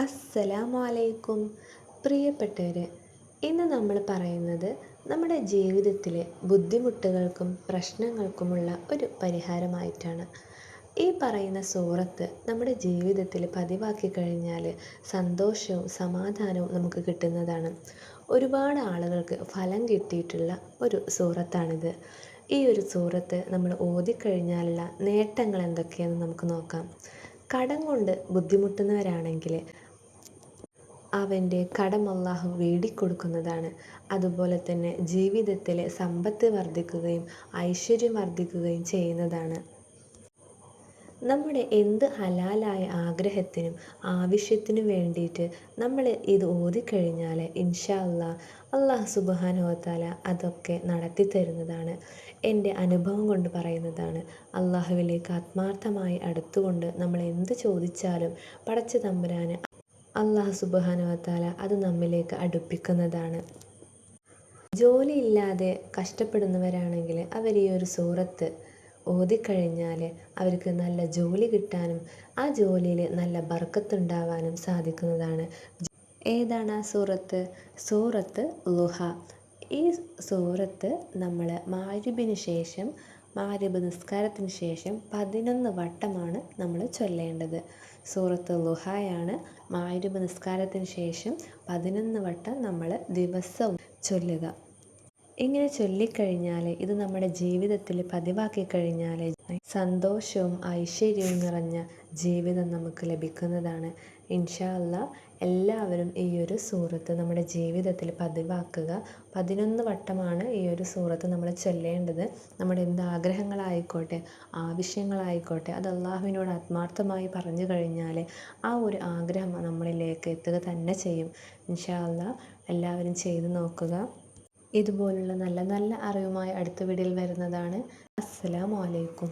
അസ്സലാമലൈക്കും. പ്രിയപ്പെട്ടവരെ ഇന്ന് നമ്മൾ പറയുന്നത് നമ്മുടെ ജീവിതത്തിലെ ബുദ്ധിമുട്ടുകൾക്കും പ്രശ്നങ്ങൾക്കുമുള്ള ഒരു പരിഹാരമായിട്ടാണ്. ഈ പറയുന്ന സൂറത്ത് നമ്മുടെ ജീവിതത്തിൽ പതിവാക്കി കഴിഞ്ഞാൽ സന്തോഷവും സമാധാനവും നമുക്ക് കിട്ടുന്നതാണ്. ഒരുപാട് ആളുകൾക്ക് ഫലം കിട്ടിയിട്ടുള്ള ഒരു സൂറത്താണിത്. ഈ ഒരു സൂറത്ത് നമ്മൾ ഓതിക്കഴിഞ്ഞാലുള്ള നേട്ടങ്ങൾ എന്തൊക്കെയാണെന്ന് നമുക്ക് നോക്കാം. കടം കൊണ്ട് ബുദ്ധിമുട്ടുന്നവരാണെങ്കിൽ അവന്റെ കടം അള്ളാഹു വേടിക്കൊടുക്കുന്നതാണ്. അതുപോലെ തന്നെ ജീവിതത്തിലെ സമ്പത്ത് വർദ്ധിക്കുകയും ഐശ്വര്യം വർദ്ധിക്കുകയും ചെയ്യുന്നതാണ്. നമ്മുടെ എന്ത് ഹലാലായ ആഗ്രഹത്തിനും ആവശ്യത്തിനും വേണ്ടിയിട്ട് നമ്മൾ ഇത് ഓതിക്കഴിഞ്ഞാൽ ഇൻഷാ അല്ലാ അള്ളാഹു സുബാനുവത്താല അതൊക്കെ നടത്തി തരുന്നതാണ്. എന്റെ അനുഭവം കൊണ്ട് പറയുന്നതാണ്. അള്ളാഹുവിലേക്ക് ആത്മാർത്ഥമായി അടുത്തുകൊണ്ട് നമ്മൾ എന്ത് ചോദിച്ചാലും പടച്ച തമ്പുരാന് അള്ളാഹു സുബാനുവത്താല അത് നമ്മിലേക്ക് അടുപ്പിക്കുന്നതാണ്. ജോലിയില്ലാതെ കഷ്ടപ്പെടുന്നവരാണെങ്കിൽ അവർ ഈ ഒരു സൂറത്ത് ഓതിക്കഴിഞ്ഞാൽ അവർക്ക് നല്ല ജോലി കിട്ടാനും ആ ജോലിയിൽ നല്ല ബർക്കത്തുണ്ടാവാനും സാധിക്കുന്നതാണ്. ഏതാണ് ആ സൂറത്ത്? സൂറത്ത് ലുഹ ഈ സൂറത്ത് നമ്മൾ മാരിബിന് ശേഷം മാരിബ് നിസ്കാരത്തിന് ശേഷം പതിനൊന്ന് വട്ടമാണ് നമ്മൾ ചൊല്ലേണ്ടത്. സൂറത്ത് ലുഹായാണ് മാരിബ് നിസ്കാരത്തിന് ശേഷം പതിനൊന്ന് വട്ടം നമ്മൾ ദിവസവും ചൊല്ലുക. ഇങ്ങനെ ചൊല്ലിക്കഴിഞ്ഞാൽ ഇത് നമ്മുടെ ജീവിതത്തിൽ പതിവാക്കി കഴിഞ്ഞാൽ സന്തോഷവും ഐശ്വര്യവും നിറഞ്ഞ ജീവിതം നമുക്ക് ലഭിക്കുന്നതാണ്. ഇൻഷാ അല്ല എല്ലാവരും ഈ ഒരു സൂറത്ത് നമ്മുടെ ജീവിതത്തിൽ പതിവാക്കുക. പതിനൊന്ന് വട്ടമാണ് ഈ ഒരു സൂറത്ത് നമ്മൾ ചൊല്ലേണ്ടത്. നമ്മുടെ എന്ത് ആഗ്രഹങ്ങളായിക്കോട്ടെ ആവശ്യങ്ങളായിക്കോട്ടെ അത് അള്ളാഹുവിനോട് ആത്മാർത്ഥമായി പറഞ്ഞു കഴിഞ്ഞാൽ ആ ഒരു ആഗ്രഹം നമ്മളിലേക്ക് എത്തുക തന്നെ ചെയ്യും. ഇൻഷാ അല്ല എല്ലാവരും ചെയ്തു നോക്കുക. ഇതുപോലുള്ള നല്ല നല്ല അറിവുമായി അടുത്ത വീഡിയോയിൽ വരുന്നതാണ്. അസ്സലാമു അലൈക്കും.